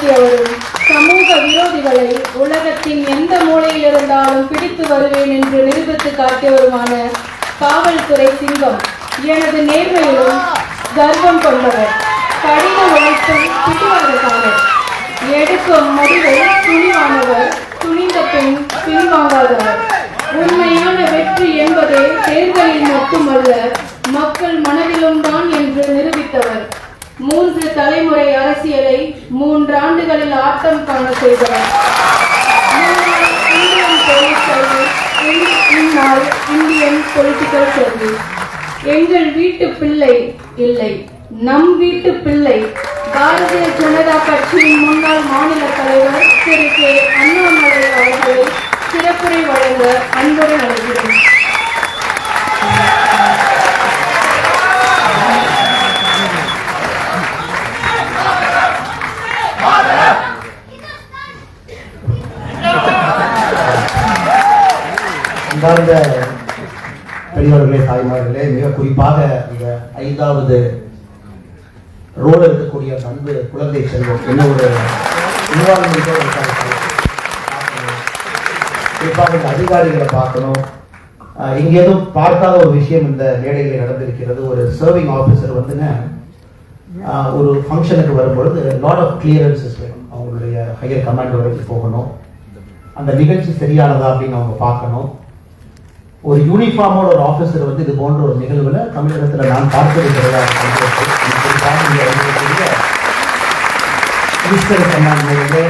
நடத்தியவரும் சமூக விரோதிகளை உலகத்தின் எந்த மூலையில் இருந்தாலும் பிடித்து வருவேன் என்று நிரூபித்து காட்டியவருமான காவல்துறை சிங்கம் எனது நேர்மையிலும் கர்வம் கொண்டவர். கடின உழைப்பும் பிடிவாதக்காரர். எடுக்கும் முடிவை துணிவானவர் துணிந்த பின் பின்வாங்காதவர். உண்மையான வெற்றி என்பதே தேர்தலில் மட்டுமல்ல மக்கள் மனதிலும் தான் என்று நிரூபித்தவர். மூன்று தலைமுறை அரசியலை மூன்றாண்டுகளில் ஆட்டம் காண செய்தவர். இந்தியன் இந்நாள் இந்தியன் பொலிட்டிக்கல் சர்வீஸ் எங்கள் வீட்டு பிள்ளை இல்லை. நம் வீட்டு பிள்ளை. பாரதிய ஜனதா கட்சியின் முன்னாள் மாநில தலைவர் திரு கே. அண்ணாமலை அவர்களை சிறப்புரை வழங்க அன்புடன் அழைக்கிறேன். அன்பார்ந்த பெரியவர்களே தாய்மார்களே மிக குறிப்பாக இந்த ஐந்தாவது ரோடு இருக்கக்கூடிய அன்பு குழந்தை செல்வம் என்ன ஒரு குறிப்பாக இந்த அதிகாரிகளை பார்க்கணும். அஹ் பார்க்காத ஒரு விஷயம் இந்த மேடையில் நடந்திருக்கிறது. ஒரு சர்விங் ஆஃபீஸர் வந்துங்க ஒரு ஃபங்க்ஷனுக்கு வரும்பொழுது லாட் ஆஃப் கிளியரன்சஸ் வேணும். அவங்களுடைய ஹையர் கமாண்ட் வரைக்கும் போகணும். அந்த நிகழ்ச்சி சரியானதா அப்படின்னு அவங்க பார்க்கணும். ஒரு யூனிஃபார்மோட ஒரு ஆஃபீஸர் வந்து இது போன்ற ஒரு நிகழ்வுல தமிழகத்துல நான் பார்த்தது கிடையாது. குறிப்பாக இங்க இருக்கக்கூடிய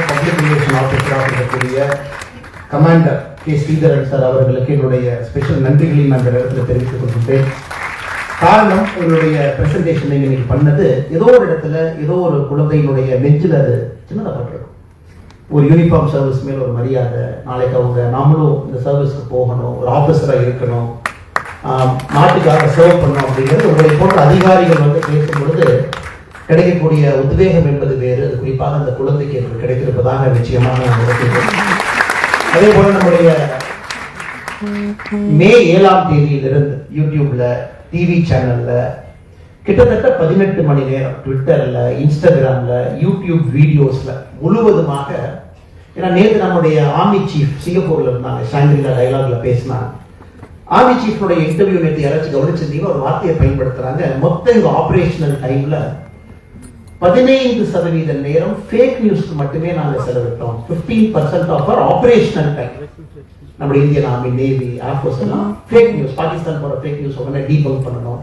பப்ளிக் ரிலேஷன் ஆஃபீஸராக இருக்கக்கூடிய கமாண்டர் கே ஸ்ரீதரன் சார் அவர்களுக்கு என்னுடைய ஸ்பெஷல் நன்றிகளையும் நான் இந்த இடத்துல தெரிவித்துக் கொள்கின்றேன். காரணம் உங்களுடைய பிரசன்டேஷன் நீங்கள் இன்னைக்கு பண்ணது ஏதோ ஒரு இடத்துல ஏதோ ஒரு குழந்தையினுடைய நெஞ்சில் அது சின்னதாக பட்டிருக்கும். ஒரு யூனிஃபார்ம் சர்வீஸ் மேல ஒரு மரியாதை. நாளைக்கு அவங்க நாமளும் இந்த சர்வீஸ்க்கு போகணும். ஒரு ஆஃபீஸராக இருக்கணும். நாட்டுக்காக சர்வ் பண்ணணும் அப்படிங்கிறது உங்களை போன்ற அதிகாரிகள் வந்து பேசும் பொழுது கிடைக்கக்கூடிய உத்வேகம் என்பது வேறு. அது குறிப்பாக அந்த குழந்தைக்கு எனக்கு கிடைத்திருப்பதாக நிச்சயமாக அதே போல நம்முடைய மே ஏழாம் தேதியிலிருந்து யூடியூப்ல டிவி சேனல்ல கிட்டத்தட்ட பதினெட்டு மணி நேரம் ட்விட்டர்ல இன்ஸ்டாகிராம்ல யூடியூப் வீடியோஸ்ல முழுவதுமாக ஏன்னா நேற்று நம்முடைய ஆர்மி சீஃப் சிங்கப்பூர்ல இருந்தாங்க. சாங்கிரிலா டைலாக்ல பேசினாங்க ஆர்மி சீஃபோட இன்டர்வியூ நேற்று யாராச்சும் கவனிச்சிருந்தீங்க ஒரு வார்த்தையை பயன்படுத்துறாங்க. மொத்த இந்த ஆபரேஷனல் டைம்ல பதினைந்து சதவீத நேரம் ஃபேக் நியூஸ்க்கு மட்டுமே நாங்க செலவிட்டோம். 15% percent of our operational time நம்ம Indian army navy air force எல்லாம் ஃபேக் நியூஸ் பாகிஸ்தான் போற ஃபேக் நியூஸ் உடனே டீபங்க் பண்ணணும்.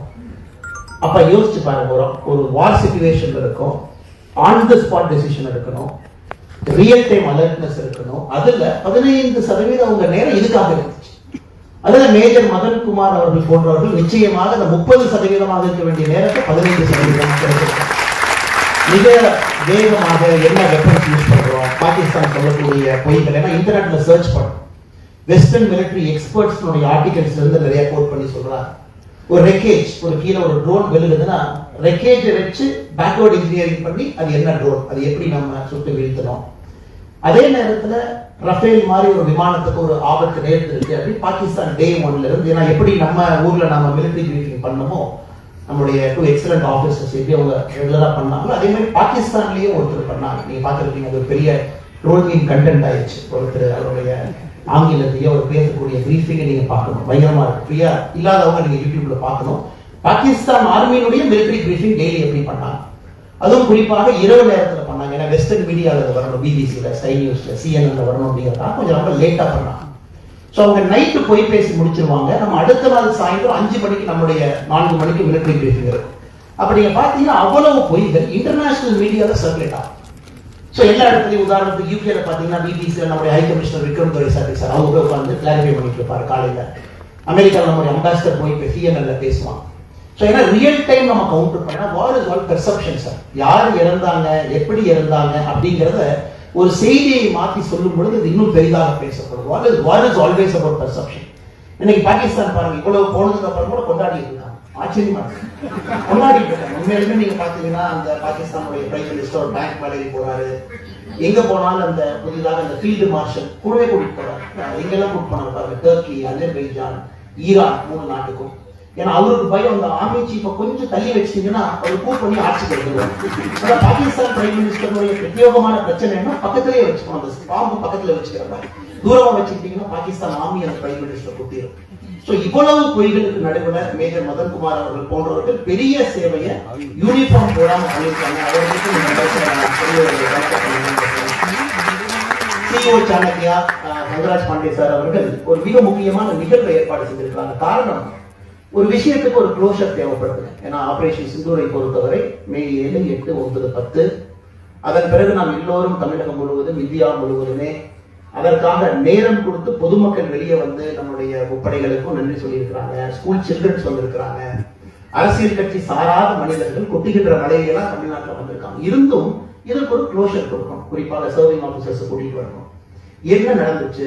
அப்ப யோசிச்சு பாருங்க ஒரு ஒரு வார் சுச்சுவேஷன் இருக்கும். ஆன் த ஸ்பாட் டெசிஷன் எடுக்கணும் ரியல் டைம் அலர்ட்னஸ் இருக்கணும். அதுல பதினைந்து சதவீதம் அவங்க நேரம் இதுக்காக இருந்துச்சு. அதுல மேஜர் மதன் குமார் அவர்கள் போன்றவர்கள் நிச்சயமாக அந்த முப்பது சதவீதமாக இருக்க வேண்டிய நேரத்தை பதினைந்து சதவீதம் மிக வேகமாக என்ன வெப்பன்ஸ் யூஸ் பண்றோம்? பாகிஸ்தான் சொல்லக்கூடிய பொய்கள் ஏன்னா இன்டர்நெட்ல சர்ச் பண்ணும். வெஸ்டர்ன் மிலிட்ரி எக்ஸ்பர்ட்ஸ் ஆர்டிகல்ஸ்ல இருந்து நிறைய கோட் பண்ணி சொல்றாங்க. ஒரு ரெக்கேஜ் ஒரு கீழே ஒரு ட்ரோன் விழுகுதுன்னா ரெக்கேஜை வச்சு பேக்வர்ட் இன்ஜினியரிங் பண்ணி அது என்ன ட்ரோன் அது எப்படி நம்ம சுட்டு வீழ்த்தணும்? அதே நேரத்தில் ரஃபேல் மாதிரி ஒரு விமானத்துக்கு ஒரு ஆபத்து நேர்ந்திருக்கு அப்படின்னு பாகிஸ்தான் டே ஒன்ல இருந்து ஏன்னா எப்படி நம்ம ஊர்ல நம்ம மிலிட்ரி மீட்டிங் பண்ணமோ நம்மளுடைய டூ எக்ஸலண்ட் ஆஃபீஸர்ஸ் எப்படி அவங்க ரெகுலராக பண்ணாங்களோ அதே மாதிரி பாகிஸ்தான்லேயும் ஒருத்தர் பண்ணாங்க. நீங்கள் பார்த்துருக்கீங்க அது ஒரு பெரிய ரோலிங் கண்டென்ட் ஆயிடுச்சு. ஒருத்தர் அவருடைய ஆங்கிலத்தையோ அவர் பேசக்கூடிய பிரீஃபிங்கை நீங்க பார்க்கணும். பயங்கரமா இருக்கு. ஃப்ரீயா இல்லாதவங்க நீங்க யூடியூப்ல பார்க்கணும். பாகிஸ்தான் ஆர்மியினுடைய மிலிட்டரி பிரீஃபிங் டெய்லி எப்படி பண்ணாங்க? அதுவும் குறிப்பாக இரவு நேரத்தில் பண்ணாங்க. ஏன்னா வெஸ்டர்ன் மீடியாவில் வரணும். பிபிசியில் ஸ்கை நியூஸில் சிஎன்என்ல வரணும் அப்படிங்கிறதா கொஞ்சம் ரொம்ப லேட்டாக பண்ணாங்க. ஸோ அவங்க நைட்டு போய் பேசி முடிச்சிருவாங்க. நம்ம அடுத்த நாள் சாயந்தரம் அஞ்சு மணிக்கு நம்முடைய நான்கு மணிக்கு மிலிட்டரி பிரீஃபிங் இருக்கும் அப்ப நீங்க பாத்தீங்கன்னா அவ்வளவு பொய்கள். இன்டர்நேஷனல் மீடியாவில் சர்க்குலேட் ஆகும் ஸோ எல்லா இடத்துலையும் உதாரணத்துக்கு யூகேல பார்த்தீங்கன்னா பிபிசியில் நம்முடைய high commissioner Vikram Durai sir sir அவங்க உட்காந்து கிளாரிஃபை பண்ணிட்டு இருப்பார் காலையில். அமெரிக்காவில் நம்முடைய அம்பாசிடர் போய் இப்போ சிஎன்எல்ல பேசுவான். ஸோ ஏன்னா ரியல் டைம் நம்ம கவுண்டர் பண்ணால் what is all perception sir யார் இறந்தாங்க எப்படி இறந்தாங்க அப்படிங்கிறத ஒரு செய்தியை மாற்றி சொல்லும் பொழுது இது இன்னும் பெரிதாக பேசப்படும். What is what is always about perception இன்னைக்கு பாகிஸ்தான் பாருங்க இவ்வளவு போனதுக்கு அப்புறம் கூட கொண்டாடி இருக்காங்க ஆச்சரியமா முன்னாடி உண்மையிலுமே நீங்க பாத்தீங்கன்னா அந்த பாகிஸ்தானுடைய பிரைம் மினிஸ்டர் ஒரு பேங்க் மேலே போறாரு. எங்க போனாலும் அந்த புதிதாக அந்த ஃபீல்டு மார்ஷல் கூடவே கூட்டிட்டு போறாரு. எங்கெல்லாம் கூட்டு போனாரு பாருங்க. டர்க்கி அஜர்பைஜான் ஈரான் மூணு நாட்டுக்கும். ஏன்னா அவருக்கு பயம் அந்த ஆர்மி சீஃபை கொஞ்சம் தள்ளி வச்சிட்டீங்கன்னா அவர் கூப் பண்ணி ஆட்சி கொடுத்துருவாங்க பாகிஸ்தான் பிரைம் மினிஸ்டருடைய பிரத்யோகமான பிரச்சனை என்ன பக்கத்திலேயே வச்சுக்கணும். அந்த பாம்பு பக்கத்துல வச்சுக்கிறாங்க தூரமா வச்சுக்கிட்டீங்கன்னா பாகிஸ்தான் ஆர்மி அந்த பிரைம் மினிஸ்டர் குட்டிடும் ஸோ இவ்வளவு பொய்களுக்கு நடுவில் மேஜர் மதன்குமார் அவர்கள் போன்றவர்கள் பெரிய சேவையை யூனிஃபார்ம் போடாம பண்ணியிருக்காங்க. அவர்களுக்கு சிஓ சாணக்கியா அஹ், ரங்கராஜ் பாண்டே சார் அவர்கள் ஒரு மிக முக்கியமான நிகழ்வை ஏற்பாடு செய்திருக்காங்க காரணம் ஒரு விஷயத்துக்கு ஒரு க்ளோஷர் தேவைப்படுது. ஏன்னா ஆபரேஷன் சிந்தூரை பொறுத்தவரை மே ஏழு எட்டு ஒன்பது பத்து. அதன் பிறகு நாம் எல்லோரும் தமிழகம் முழுவதும் இந்தியா முழுவதுமே அதற்காக நேரம் கொடுத்து பொதுமக்கள் வெளியே வந்து நம்முடைய முப்படைகளுக்கும் நன்றி சொல்லியிருக்கிறாங்க. ஸ்கூல் சில்ட்ரன்ஸ் வந்திருக்கிறாங்க அரசியல் கட்சி சாராத மனிதர்கள் கொட்டுகின்ற மலையெல்லாம் தமிழ்நாட்டில் வந்திருக்காங்க. இருந்தும் இதற்கு ஒரு க்ளோஷர் கொடுக்கணும். குறிப்பாக சர்விங் ஆஃபீஸர்ஸ் கூட்டிகிட்டு வரணும். என்ன நடந்துச்சு?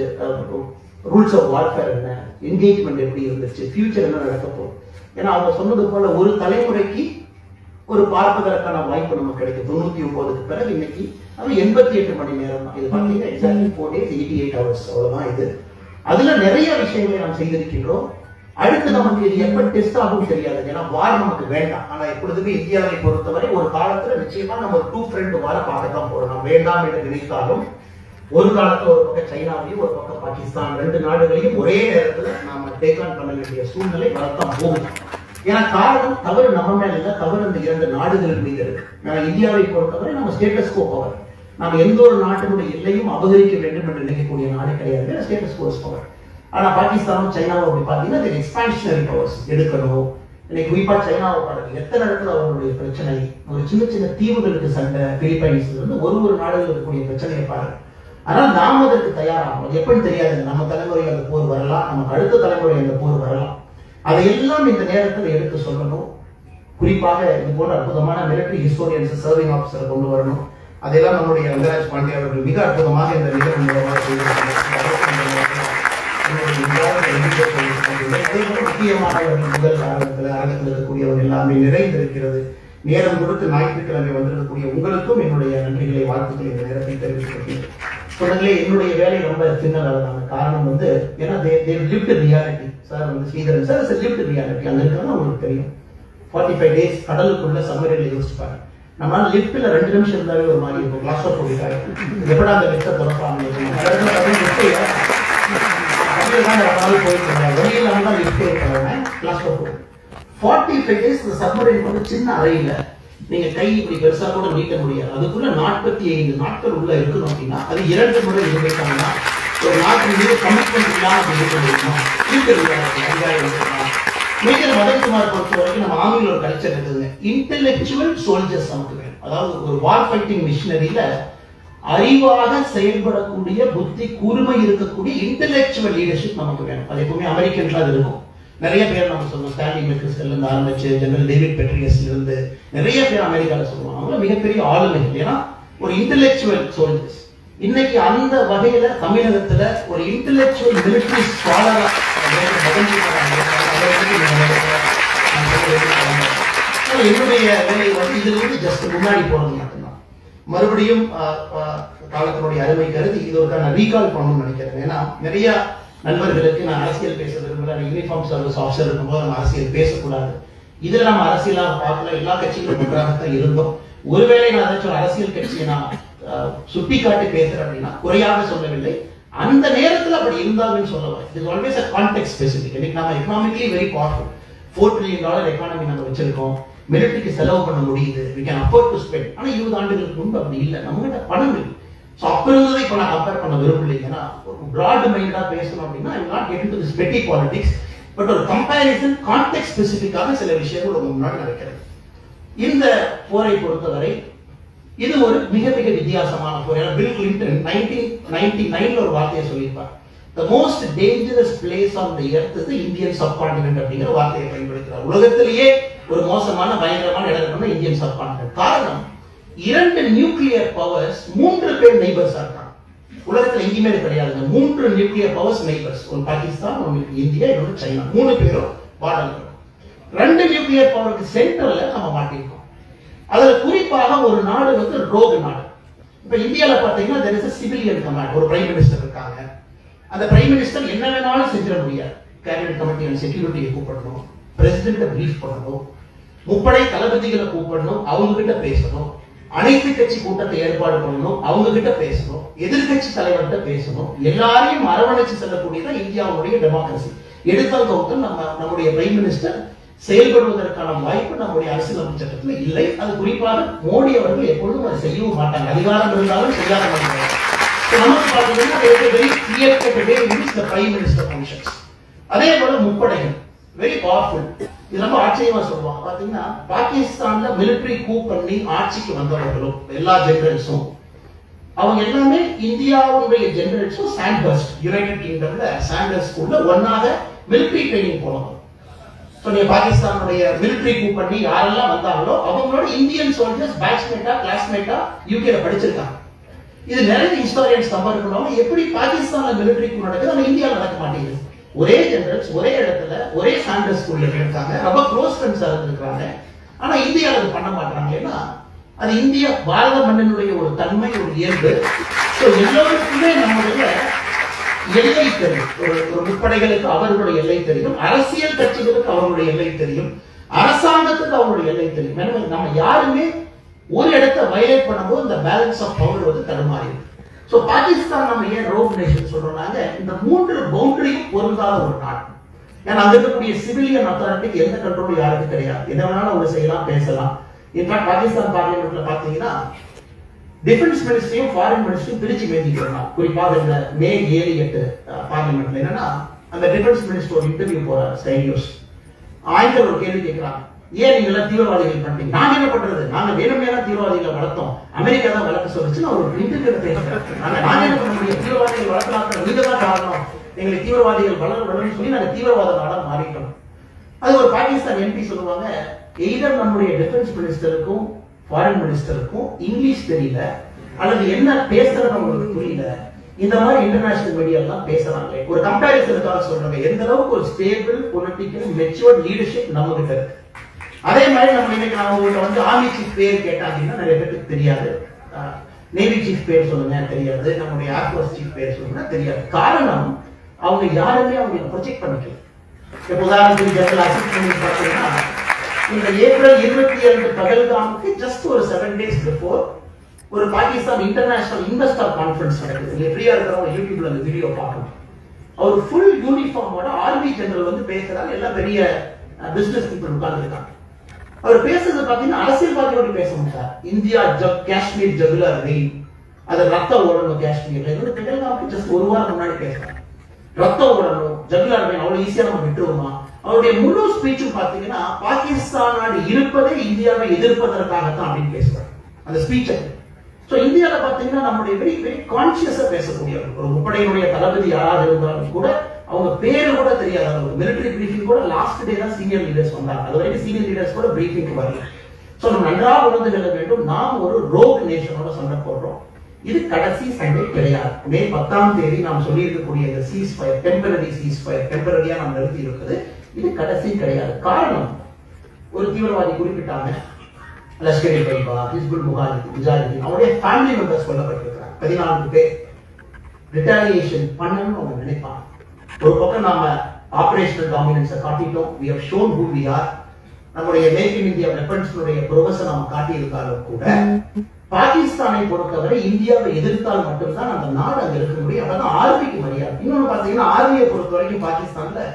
ரூல்ஸ் ஆஃப் வார்ஃபேர் என்ன? என்கேஜ்மெண்ட் எப்படி இருந்துச்சு? ஃபியூச்சர் என்ன நடக்க போகுது? ஏன்னா அவங்க சொன்னது போல ஒரு தலைமுறைக்கு ஒரு பார்ப்பதற்கான வாய்ப்பு நமக்கு கிடைக்கும். தொண்ணூத்தி ஒன்பதுக்கு பிறகு இன்னைக்கு அது எண்பத்தி எட்டு மணி நேரம் தான். இது பார்த்தீங்கன்னா exactly four days eighty eight hours அவ்வளவுதான் இது. அதுல நிறைய விஷயங்களை நாம் செய்திருக்கின்றோம். அடுத்து நமக்கு இது எப்ப டெஸ்ட் ஆகும் தெரியாது. ஏன்னா வார் நமக்கு வேண்டாம். ஆனா எப்பொழுதுமே இந்தியாவை பொறுத்தவரை ஒரு காலத்துல நிச்சயமா நம்ம டூ ஃப்ரெண்ட் வார பார்க்கத்தான் போறோம். நாம் வேண்டாம் என்று நினைத்தாலும் ஒரு காலத்துல ஒரு பக்கம் சைனாவையும் ஒரு பக்கம் பாகிஸ்தான். ரெண்டு நாடுகளையும் ஒரே நேரத்துல நாம டேக் ஆன் பண்ண வேண்டிய சூழ்நிலை வரத்தான் போகும் ஏன்னா காரணம் தவறு நம்ம மேல இல்ல தவறு அந்த இரண்டு நாடுகள் மீது இருக்கு. ஏன்னா இந்தியாவை பொறுத்தவரை நம்ம ஸ்டேட்டஸ் கோ பவர் நாம் எந்த ஒரு நாட்டினுடைய எல்லையும் அபகரிக்க வேண்டும் என்று நினைக்கக்கூடிய நாடு கிடையாது. ஸ்டேட்டஸ் கோஸ் பவர் ஆனா பாகிஸ்தானும் சைனாவும் அப்படி பார்த்தீங்கன்னா எக்ஸ்பான்ஷனரி பவர்ஸ் எடுக்கணும். இன்னைக்கு குறிப்பா சைனாவை பாருங்க. எத்தனை இடத்துல அவர்களுடைய பிரச்சனை? ஒரு சின்ன சின்ன தீவுகளுக்கு சண்டை பிலிப்பைன்ஸ்ல இருந்து ஒரு ஒரு நாடுகள் இருக்கக்கூடிய பிரச்சனையை பாருங்க. ஆனால் நாம் அதற்கு தயாராகும் எப்படி தெரியாது. நம்ம தலைமுறை அந்த போர் வரலாம். நமக்கு அடுத்த தலைமுறை அந்த போர் வரலாம். அதையெல்லாம் இந்த நேரத்தில் எடுத்து சொல்லணும். குறிப்பாக இது போன்ற அற்புதமான மிலிட்ரி ஹிஸ்டோரியன்ஸ் சர்விங் ஆஃபீஸர் கொண்டு வரணும். அதெல்லாம் நம்முடைய ரங்கராஜ் பாண்டே அவர்கள் மிக அற்புதமாக இந்த நிகழ்வு மூலமாக முக்கியமான முதல் அரங்கத்தில் அரங்கத்தில் இருக்கக்கூடியவர் எல்லாமே நிறைந்திருக்கிறது. நேரம் கொடுத்து ஞாயிற்றுக்கிழமை வந்திருக்கக்கூடிய உங்களுக்கும் என்னுடைய நன்றிகளை வாழ்த்துக்களை இந்த நேரத்தில் தெரிவித்துக் கொள்கிறேன். சொன்னங்களே என்னுடைய வேலை ரொம்ப சின்ன காரணம் வந்து ஏன்னா தே ரியாலிட்டி சார் வந்து Sreedharan sir it's lived reality அங்க இருக்கிறதா உங்களுக்கு தெரியும். ஃபார்ட்டி ஃபைவ் டேஸ் கடலுக்குள்ள சம்மரில் யோசிப்பாங்க நம்மளால லிஃப்ட்ல ரெண்டு நிமிஷம் இருந்தாலே ஒரு மாதிரி இருக்கும். கிளாஸ் ஆஃப் எப்படா? அந்த லிஃப்ட்டை திறப்பாங்க? கடல்ல தான் போயிட்டு லிஃப்ட் இருக்கிறாங்க class of forty five days இந்த சம்மரின் வந்து சின்ன அறையில் நீங்க கை இப்படி பெருசா கூட நீட்ட முடியாது. அதுக்குள்ள நாற்பத்தி ஐந்து நாட்கள் உள்ள இருக்கணும் அப்படின்னா அது இரண்டு முறை இருந்துட்டாங்கன்னா ஒரு நாட்டின் மீது கமிட்மெண்ட் இல்லாம இருக்க முடியுமா இருக்க மேஜர் மதன்குமார் பொறுத்த வரைக்கும் நம்ம ஆங்கில ஒரு கல்ச்சர் இருக்குதுங்க இன்டெலெக்சுவல் சோல்ஜர்ஸ் நமக்கு வேணும். அதாவது ஒரு வார் ஃபைட்டிங் மிஷினரியில அறிவாக செயல்படக்கூடிய புத்தி கூர்மை இருக்கக்கூடிய இன்டெலெக்சுவல் லீடர்ஷிப் நமக்கு வேணும். அது எப்பவுமே அமெரிக்கன்ல அது இருக்கும். நிறைய பேர் நம்ம சொல்லுவோம் ஸ்டான்லி மெக்ரிஸ்ல இருந்து ஆரம்பிச்சு ஜெனரல் டேவிட் பெட்ரியஸ்ல இருந்து நிறைய பேர் அமெரிக்காவில் சொல்லுவாங்க. அவங்க மிகப்பெரிய ஆளுமைகள். ஏன்னா ஒரு இன்டெலெக்சுவல் சோல்ஜர்ஸ் இன்னைக்கு அந்த வகையில தமிழகத்துல ஒரு இன்டெலெக்சுவல் மிலிட்ரி ஸ்காலரா என்னுடைய வேலை வந்து இதுல இருந்து ஜஸ்ட் முன்னாடி போனது மட்டும்தான். மறுபடியும் காலத்தினுடைய அருமை கருதி இது ஒரு நான் ரீகால் பண்ணணும்னு நினைக்கிறேன். ஏன்னா நிறைய நண்பர்களுக்கு நான் அரசியல் பேச விரும்புகிறேன் யூனிஃபார்ம் சர்வீஸ் ஆஃபீஸர் இருக்கும்போது நம்ம அரசியல் பேசக்கூடாது. இதுல நம்ம அரசியலாக பார்க்கல. எல்லா கட்சிகளும் ஒன்றாகத்தான் இருந்தோம். ஒருவேளை நான் ஏதாச்சும் அரசியல் கட்சியை நான் சுட்டி காட்டி பேசுறேன் அப்படின்னா குறையாக சொல்லவில்லை. அந்த நேரத்துல அப்படி இருந்தாங்கன்னு சொல்ல வரேன். இது ஆல்வேஸ் அ கான்டெக்ட் ஸ்பெசிபிக் இன்னைக்கு நம்ம economically very powerful four trillion dollar economy நம்ம வச்சிருக்கோம். மிலிட்டரிக்கு செலவு பண்ண முடியுது. We can afford to spend ஆனா இருபது ஆண்டுகளுக்கு முன்பு அப்படி இல்லை. நம்ம கிட்ட பணம் இல்லை. ஸோ அப்ப இப்போ நான் கம்பேர் பண்ண விரும்பல ஏன்னா ஒரு பிராட் மைண்டா பேசணும் அப்படின்னா I not get to this petty politics but ஒரு கம்பேரிசன் கான்டெக்ட் ஸ்பெசிஃபிக்காக சில விஷயங்கள் உங்க முன்னாடி நடக்கிறது. இந்த போரை பொறுத்தவரை இது ஒரு மிக மிக வித்தியாசமான போர். ஏன்னா பில் கிளின்டன் நைன்டீன் நைன்டி நைன்ல ஒரு வார்த்தையை சொல்லியிருப்பார். The most dangerous place on the earth இது இந்தியன் சப்கான்டினென்ட் அப்படிங்கிற வார்த்தையை பயன்படுத்துகிறார். உலகத்திலேயே ஒரு மோசமான பயங்கரமான இடம் இந்தியன் சப்கான்டினென்ட் காரணம் இரண்டு நியூக்ளியர் பவர்ஸ் மூன்று பேர் நெய்பர்ஸ் இருக்காங்க உலகத்துல எங்கேயுமே கிடையாது. கிடையாதுங்க மூன்று நியூக்ளியர் பவர்ஸ் நெய்பர்ஸ் ஒரு பாகிஸ்தான் ஒன்று இந்தியா இன்னொன்று சைனா. மூணு பேரும் வாடகை ரெண்டு நியூக்ளியர் பவருக்கு சென்டர்ல நம்ம மாட்டிருக்கோம். அதுல குறிப்பாக ஒரு நாடு வந்து ரோகு நாடு. இப்ப இந்தியால பாத்தீங்கன்னா தெர் இஸ் சிவிலியன் கமாண்ட் ஒரு பிரைம் மினிஸ்டர் இருக்காங்க. அந்த பிரைம் மினிஸ்டர் என்ன வேணாலும் செஞ்சிட முடியாது. கேபினட் கமிட்டி அண்ட் செக்யூரிட்டியை கூப்பிடணும். பிரசிடென்ட்டை பிரீஃப் பண்ணணும். முப்படை தளபதிகளை கூப்பிடணும். அவங்க கிட்ட பேசணும். அனைத்து கட்சி கூட்டத்தை ஏற்பாடு பண்ணணும் அவங்க கிட்ட பேசணும் எதிர்க்கட்சி தலைவர்கிட்ட பேசணும் எல்லாரையும் அரவணைச்சு செல்லக்கூடியதான் இந்தியாவுடைய டெமோக்ரஸி எடுத்தவங்க நம்ம நம்முடைய பிரைம் மினிஸ்டர் செயல்படுவதற்கான வாய்ப்பு நம்முடைய அரசியலமைப்பு சட்டத்துல இல்லை. அது குறிப்பாக மோடி அவர்கள் எப்பொழுதும் அதை செய்யவும் மாட்டாங்க. அதிகாரம் இருந்தாலும் செய்யாத மாட்டாங்க நமக்கு பாத்தீங்கன்னா அதே போல முப்படைகள் வெரி பவர்ஃபுல் இது ரொம்ப ஆச்சரியமா சொல்லுவாங்க. பாத்தீங்கன்னா பாகிஸ்தான்ல மிலிட்டரி கூ பண்ணி ஆட்சிக்கு வந்தவர்களும் எல்லா ஜெனரல்ஸும் அவங்க எல்லாமே இந்தியாவுடைய ஜெனரல்ஸும் சாண்டர்ஸ் யுனைடெட் கிங்டம்ல சாண்டர்ஸ் ஸ்கூல்ல ஒன்னாக மிலிட்ரி ட்ரைனிங் போனவங்க. ஸோ பாகிஸ்தானுடைய மிலிட்டரி கூ பண்ணி யாரெல்லாம் வந்தாங்களோ அவங்களோட இந்தியன் சோல்ஜர்ஸ் பேட்ச்மேட்டா கிளாஸ்மேட்டா யூகேல படிச்சிருக்காங்க. இது நிறைய ஹிஸ்டாரியன்ஸ் நம்பர் இருக்கணும் எப்படி பாகிஸ்தான்ல மிலிட்டரி கூ நடக்குது நம்ம இந்தியாவில் நடக்க மாட்டேங்குது. ஒரே ஜெனரல்ஸ் ஒரே இடத்துல ஒரே சாண்டர்ஸ் ஸ்கூல்ல இருக்காங்க. ரொம்ப க்ளோஸ் ஃப்ரெண்ட்ஸா இருந்திருக்காங்க ஆனா இந்தியாவில் அது பண்ண மாட்டாங்க ஏன்னா அது இந்தியா பாரத மண்ணினுடைய ஒரு தன்மை ஒரு இயல்பு. ஸோ எல்லோருக்குமே நம்முடைய எல்லை தெரியும். ஒரு ஒரு முப்படைகளுக்கு அவர்களுடைய எல்லை தெரியும். அரசியல் கட்சிகளுக்கு அவர்களுடைய எல்லை தெரியும். அரசாங்கத்துக்கு அவர்களுடைய எல்லை தெரியும். எனவே நம்ம யாருமே ஒரு இடத்தை வயலேட் பண்ணும்போது இந்த பேலன்ஸ் ஆஃப் பவர் வந்து தடுமாறி ஸோ பாகிஸ்தான் நம்ம ஏன் ரோக் நேஷன் சொல்றோம்னாங்க இந்த மூன்று பவுண்டரியும் பொருந்தாத ஒரு நாடு. ஏன்னா அங்க இருக்கக்கூடிய சிவிலியன் அத்தாரிட்டிக்கு எந்த கண்ட்ரோலும் யாருக்கும் கிடையாது. எதை வேணாலும் அவங்க செய்யலாம் பேசலாம். இன்ஃபேக்ட் பாகிஸ்தான் பார்லிமெண்ட்ல பாத்தீங்கன்னா டிஃபென்ஸ் மினிஸ்ட்ரியும் ஃபாரின் மினிஸ்ட்ரியும் பிரிச்சு பேசிக்கிறாங்க குறிப்பாக இந்த மே ஏழு எட்டு பார்லிமெண்ட்ல என்னன்னா அந்த டிஃபென்ஸ் மினிஸ்டர் ஒரு இன்டர்வியூ போறாரு ஸ்கை நியூஸ் ஆங்கில ஒரு கேள்வி கேட்கிறாங்க. ஏன் நீங்க எல்லாம் தீவிரவாதிகள் பண்றீங்க? நாங்க என்ன பண்றது? நாங்க வேணும் தீவிரவாதிகளை வளர்த்தோம். அமெரிக்கா தான் வளர்க்க சொல்லிச்சு நான் ஒரு நின்று பேசுறேன் நாங்க என்ன பண்ண முடியும் தீவிரவாதிகள் வளர்க்கலாம் நீங்க தான் காரணம். எங்களை தீவிரவாதிகள் வளர வளரும்னு சொல்லி நாங்க தீவிரவாத நாடாக மாறிட்டோம். அது ஒரு பாகிஸ்தான் எம்பி சொல்லுவாங்க எய்தர் நம்முடைய டிஃபென்ஸ் மினிஸ்டருக்கும் ஃபாரின் மினிஸ்டருக்கும் இங்கிலீஷ் தெரியல அல்லது என்ன பேசுறது அவங்களுக்கு புரியல. இந்த மாதிரி இன்டர்நேஷனல் மீடியா எல்லாம் பேசுறாங்களே. ஒரு கம்பாரிசனுக்காக சொல்றாங்க. எந்த அளவுக்கு ஒரு ஸ்டேபிள் பொலிட்டிக்கல் மெச்சூர்ட் லீடர்ஷிப் நம்ம கிட்ட இருக்கு? அதே மாதிரி நம்ம இன்னைக்கு நான் உங்கள்கிட்ட வந்து ஆர்மி சீஃப் பேர் கேட்டாங்கன்னா நிறைய பேருக்கு தெரியாது. நேவி சீஃப் பேர் சொல்லுங்க தெரியாது. நம்முடைய ஏர்ஃபோர்ஸ் சீஃப் பேர் சொல்லுங்க தெரியாது. காரணம் அவங்க யாருமே அவங்க ப்ரொஜெக்ட் பண்ணிக்கல இப்போ உதாரணத்துக்கு ஜெனரல் அசிஸ்ட் பண்ணி பார்த்தீங்கன்னா இந்த ஏப்ரல் இருபத்தி இரண்டு பகல்காமுக்கு ஜஸ்ட் ஒரு செவன் டேஸ் பிஃபோர் ஒரு பாகிஸ்தான் இன்டர்நேஷனல் இன்வெஸ்டர் கான்ஃபரன்ஸ் நடக்குது. எப்படியா இருக்கிறவங்க யூடியூப்ல அந்த வீடியோ பார்க்கணும் அவர் ஃபுல் யூனிஃபார்மோட ஆர்மி ஜெனரல் வந்து பேசுறாரு. எல்லாம் பெரிய பிசினஸ் பீப்புள் உட்கார்ந்துருக்காங்க. அவர் பேசுறது பாத்தீங்கன்னா அரசியல்வாதியோடு பேச மாட்டார் இந்தியா ஜப் காஷ்மீர் ஜகுல ரெயின் அது ரத்த ஓடணும் காஷ்மீர்ல. இது பகல்காமுக்கு ஜஸ்ட் ஒரு வாரம் முன்னாடி பேசுறாங்க ரத்த ஓடணும். ஜகுலார் ரெயின் அவ்வளவு ஈஸியா நம்ம விட்டுருவோமா? அவருடைய முழு ஸ்பீச்சும் பாத்தீங்கன்னா பாகிஸ்தான் நாடு இருப்பதே இந்தியாவை எதிர்ப்பதற்காகத்தான் அப்படின்னு பேசுறாரு. அந்த ஸ்பீச்சர் ஸோ இந்தியாவில் பாத்தீங்கன்னா நம்முடைய வெரி வெரி கான்சியஸாக பேசக்கூடிய ஒரு முப்படையினுடைய தளபதி யாராவது இருந்தாலும் கூட அவங்க பேரு கூட தெரியாது. அவங்க மிலிட்டரி பிரீஃபிங் கூட லாஸ்ட் டே தான் சீனியர் லீடர்ஸ் வந்தாங்க. அது வரைக்கும் சீனியர் லீடர்ஸ் கூட பிரீஃபிங் வரல. சோ நம்ம நன்றாக உணர்ந்து கொள்ள வேண்டும். நாம் ஒரு ரோக் நேஷனோட சண்டை போடுறோம். இது கடைசி சண்டை கிடையாது. மே பத்தாம் தேதி நாம் சொல்லியிருக்கக்கூடிய இந்த cease fire temporary cease fire டெம்பரரியா நாம் நிறுத்தி இருக்குது இது கடைசி கிடையாது. காரணம் ஒரு தீவிரவாதி குறிப்பிட்டாங்க. லஷ்கர் இ தொய்பா ஹிஸ்புல் முகாஜித் முஜாஹிதீன் அவருடைய ஃபேமிலி மெம்பர்ஸ் கொல்லப்பட்டிருக்கிறாங்க பதினான்கு பேர். ரிட்டாலியேஷன் பண்ணணும்னு அவங்க நினைப்பாங்க. ஒரு பக்கம் நாம ஆபரேஷனல் டாமினன்ஸை காட்டிட்டோம். We have shown who we are நம்முடைய மேக் இன் இந்தியா வெப்பன்ஸ்னுடைய ப்ரோவஸை நாம காட்டியிருந்தாலும் கூட பாகிஸ்தானை பொறுத்தவரை இந்தியாவை எதிர்த்தால் மட்டும்தான் அந்த நாடு அங்க இருக்க முடியும். அதான் ஆர்மிக்கு மரியாதை. இன்னொன்னு பாத்தீங்கன்னா ஆர்மியை பொறுத்த வரைக்கும் பாகிஸ்தான்ல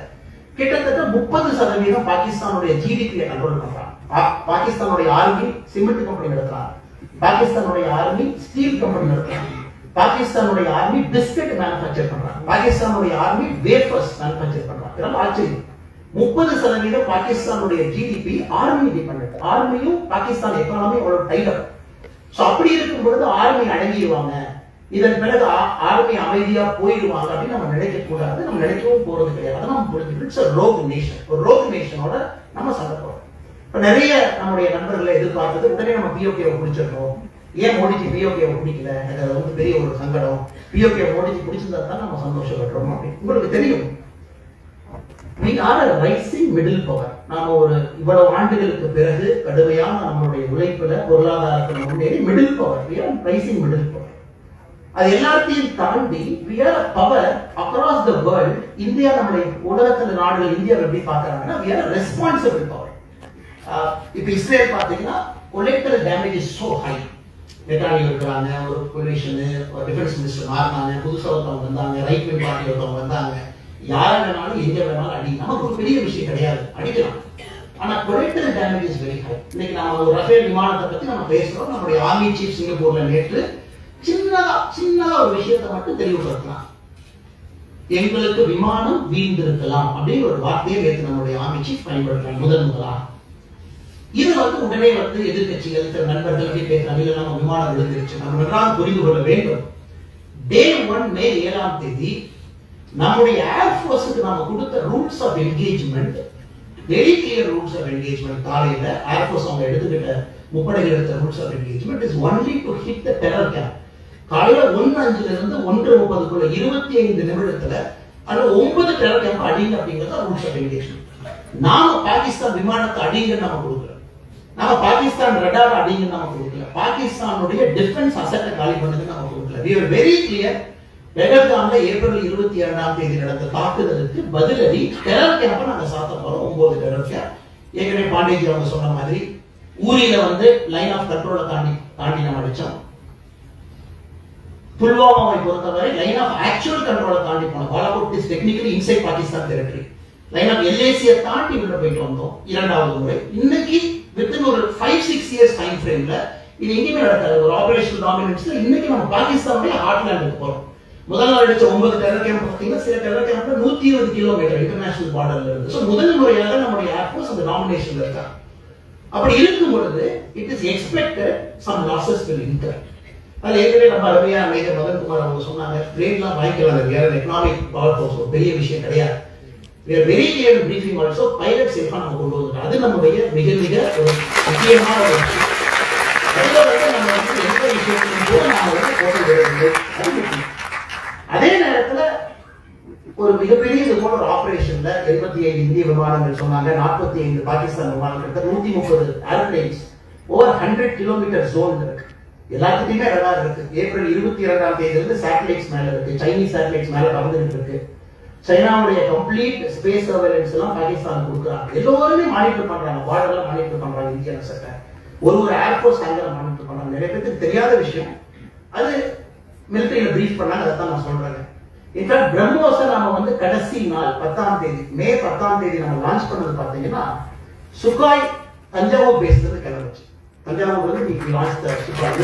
கிட்டத்தட்ட முப்பது சதவீதம் பாகிஸ்தானுடைய ஜிடிபியை கண்ட்ரோல் பண்றாங்க. பாகிஸ்தானுடைய ஆர்மி சிமெண்ட் கம்பெனி நடத்துறாங்க. பாகிஸ்தானுடைய ஆர்மி ஸ்டீல் கம்பெனி நடத்துறாங்க. பாகிஸ்தானுடைய ஆர்மி பிஸ்கட் மேனுஃபேக்சர் பண்றாங்க. பாகிஸ்தானுடைய ஆர்மி வேஃபர்ஸ் மேனுஃபேக்சர் பண்றாங்க. இதெல்லாம் ஆச்சரியம். முப்பது சதவீதம் பாகிஸ்தானுடைய ஜிடிபி ஆர்மி டிபெண்ட் ஆர்மியும் பாகிஸ்தான் எக்கானமி அவ்வளவு டைலர் ஸோ அப்படி இருக்கும் பொழுது ஆர்மி அடங்கிடுவாங்க. இதன் பிறகு ஆர்மி அமைதியா போயிடுவாங்க அப்படின்னு நம்ம நினைக்க கூடாது. நம்ம நினைக்கவும் போறது கிடையாது. அதை நம்ம புரிஞ்சுக்கணும். இட்ஸ் ரோக் நேஷன் ஒரு ரோக் நேஷனோட நம்ம சண்டை போறோம் நிறைய நம்முடைய நண்பர்களை எதிர்பார்த்தது உடனே நம்ம பிஓகேவை பிடிச்சிடணும். ஏன் மோடிஜி பிஓகே பிடிக்கல? எனக்கு அது வந்து பெரிய ஒரு சங்கடம். பிஓகே மோடிஜி பிடிச்சிருந்தா தான் நம்ம சந்தோஷப்படுறோம்? அப்படின்னு உங்களுக்கு தெரியும். we are rising middle power நாம ஒரு இவ்வளவு ஆண்டுகளுக்கு பிறகு கடுமையான நம்மளுடைய உழைப்புல பொருளாதாரத்தில் முன்னேறி middle power we're are middle power அது எல்லாத்தையும் தாண்டி we're power across the world India நம்முடைய உலகத்துல நாடுகள் இந்தியா எப்படி பார்க்கறாங்கன்னா we are a power ah இப்ப இஸ்ரேல் பாத்தீங்கன்னா collateral damage is so high நெட்டானி இருக்கிறாங்க ஒரு பொலிஷனு ஒரு டிஃபென்ஸ் மினிஸ்டர் மாறினாங்க புதுசாக ஒருத்தவங்க வந்தாங்க ரைட் விங் பார்ட்டி ஒருத்தவங்க வந்தாங்க. யாரை வேணாலும் எங்கே வேணாலும் அடி நமக்கு ஒரு பெரிய விஷயம் கிடையாது. அடிக்கலாம். ஆனால் collateral damage is very high இன்னைக்கு நம்ம ஒரு ரஃபேல் விமானத்தை பத்தி நம்ம பேசுறோம். நம்முடைய ஆர்மி சீஃப் சிங்கப்பூர்ல நேற்று சின்னதாக சின்னதாக ஒரு விஷயத்தை மட்டும் தெளிவுபடுத்தலாம் எங்களுக்கு விமானம் வீழ்ந்திருக்கலாம் அப்படின்னு ஒரு வார்த்தையை நேற்று நம்முடைய ஆர்மி சீஃப் பயன்படுத்துறாங்க முதல் முதலாக. இது வந்து உடனே வந்து எதிர்க்கட்சிகள் சில நண்பர்கள் வந்து பேசுறாங்க இல்ல நம்ம விமானம் விழுந்துருச்சு நம்ம எல்லாம் புரிந்து கொள்ள வேண்டும். டே ஒன் மே ஏழாம் தேதி நம்முடைய ஏர்ஃபோர்ஸுக்கு நாம கொடுத்த rules of engagement very clear rules of engagement காலையில ஏர்ஃபோர்ஸ் அவங்க எடுத்துக்கிட்ட முப்படைகள் எடுத்த rules of engagement is only to hit the terror camp காலையில ஒன்னு அஞ்சுல இருந்து ஒன்று முப்பதுக்குள்ள இருபத்தி ஐந்து நிமிடத்துல அந்த ஒன்பது டெரர் கேம்ப் அடிங்க அப்படிங்கறது ரூல்ஸ் ஆஃப் என்கேஜ்மெண்ட் நாம பாகிஸ்தான் விமானத்தை அடிங்க நம்ம கொடுக்குறோம். நாங்க பாகிஸ்தான் ரெடார் அடிங்க நம்ம கொடுக்கல. பாகிஸ்தானுடைய டிஃபென்ஸ் அசட்டை காலி பண்ணது நம்ம கொடுக்கல. வி ஆர் வெரி கிளியர் பெகல்கான்ல ஏப்ரல் இருபத்தி இரண்டாம் தேதி நடந்த தாக்குதலுக்கு பதிலடி டெரர் கேம்ப நாங்க சாத்த போறோம். ஒன்பது டெரர் கேம்ப் ஏற்கனவே பாண்டேஜி அவங்க சொன்ன மாதிரி ஊரியில வந்து லைன் ஆஃப் கண்ட்ரோலை தாண்டி தாண்டி நம்ம அடிச்சோம். புல்வாமாவை பொறுத்தவரை லைன் ஆஃப் ஆக்சுவல் கண்ட்ரோலை தாண்டி போனோம். Balakot is technically inside Pakistan territory line of எல்ஏசியை தாண்டி உள்ள போயிட்டு வந்தோம். இரண்டாவது முறை. இன்னைக்கு வித்தின் ஒரு ஃபைவ் சிக்ஸ் இயர்ஸ் டைம் ஃப்ரேம்ல இது எங்கேயுமே நடக்காது. ஒரு ஆபரேஷன் டாமினன்ஸ்ல இன்னைக்கு நம்ம பாகிஸ்தானுடைய ஹார்ட்லேண்டுக்கு போறோம். முதல் நாள் அடிச்ச ஒன்பது டெரர் கேம்ப் பார்த்தீங்கன்னா சில டெரர் கேம்ப்ல நூத்தி இருபது கிலோமீட்டர் இன்டர்நேஷனல் பார்டர்ல இருந்து. ஸோ முதல் முறையாக நம்முடைய ஏர்ஃபோர்ஸ் அந்த டாமினேஷன்ல இருக்காங்க. அப்படி இருக்கும் பொழுது it is expected some losses will incur அது ஏற்கனவே நம்ம அருமையா மேஜர் மதன்குமார் அவங்க சொன்னாங்க பிளேன்லாம் வாங்கிக்கலாம் அது வேற எக்கனாமிக் பவர் ஒரு பெரிய விஷயம் கிடையாது. Very are very also pilot சேஃபாக நம்ம கொண்டு வந்துட்டோம். அது நம்முடைய மிக மிக ஒரு முக்கியமான ஒரு விஷயம். வந்து நம்ம வந்து எந்த விஷயத்தையும் கூட நாம் வந்து போட்டு விடவில்லை அது முக்கியம் அதே நேரத்தில் ஒரு மிகப்பெரிய இது போல ஒரு ஆபரேஷன்ல எழுபத்தி ஐந்து இந்திய விமானங்கள் சொன்னாங்க. நாற்பத்தி ஐந்து பாகிஸ்தான் விமானங்கள். நூத்தி முப்பது aeroplanes over hundred kilometre zone இருக்கு. எல்லாத்துக்குமே ரடார் இருக்கு. ஏப்ரல் இருபத்தி இரண்டாம் தேதியில இருந்து சேட்டலைட்ஸ் மேல இருக்கு. சைனீஸ் சேட்டலைட்ஸ் மேல பறந்துட்டு இருக்கு. சைனாவுடைய கம்ப்ளீட் ஸ்பேஸ் சர்வேலன்ஸ் எல்லாம் பாகிஸ்தான் கொடுக்குறாங்க. எல்லோருமே மானிட்டர் பண்றாங்க. பார்டர்லாம் மானிட்டர் பண்றாங்க இந்திய அரசத்தை ஒரு ஒரு ஏர்போர்ட் சாயங்காலம் மானிட்டர் பண்றாங்க. நிறைய பேருக்கு தெரியாத விஷயம். அது மிலிட்டரியில பிரீஃப் பண்ணாங்க அதை தான் நான் சொல்றேன். இன்ஃபேக்ட் பிரம்மோஸை நாம வந்து கடைசி நாள் பத்தாம் தேதி மே பத்தாம் தேதி நம்ம லான்ச் பண்ணது பாத்தீங்கன்னா சுகாய் தஞ்சாவூர் பேஸ்ல இருந்து கிளம்புச்சு. தஞ்சாவூர் வந்து லான்ச் சுகாய்.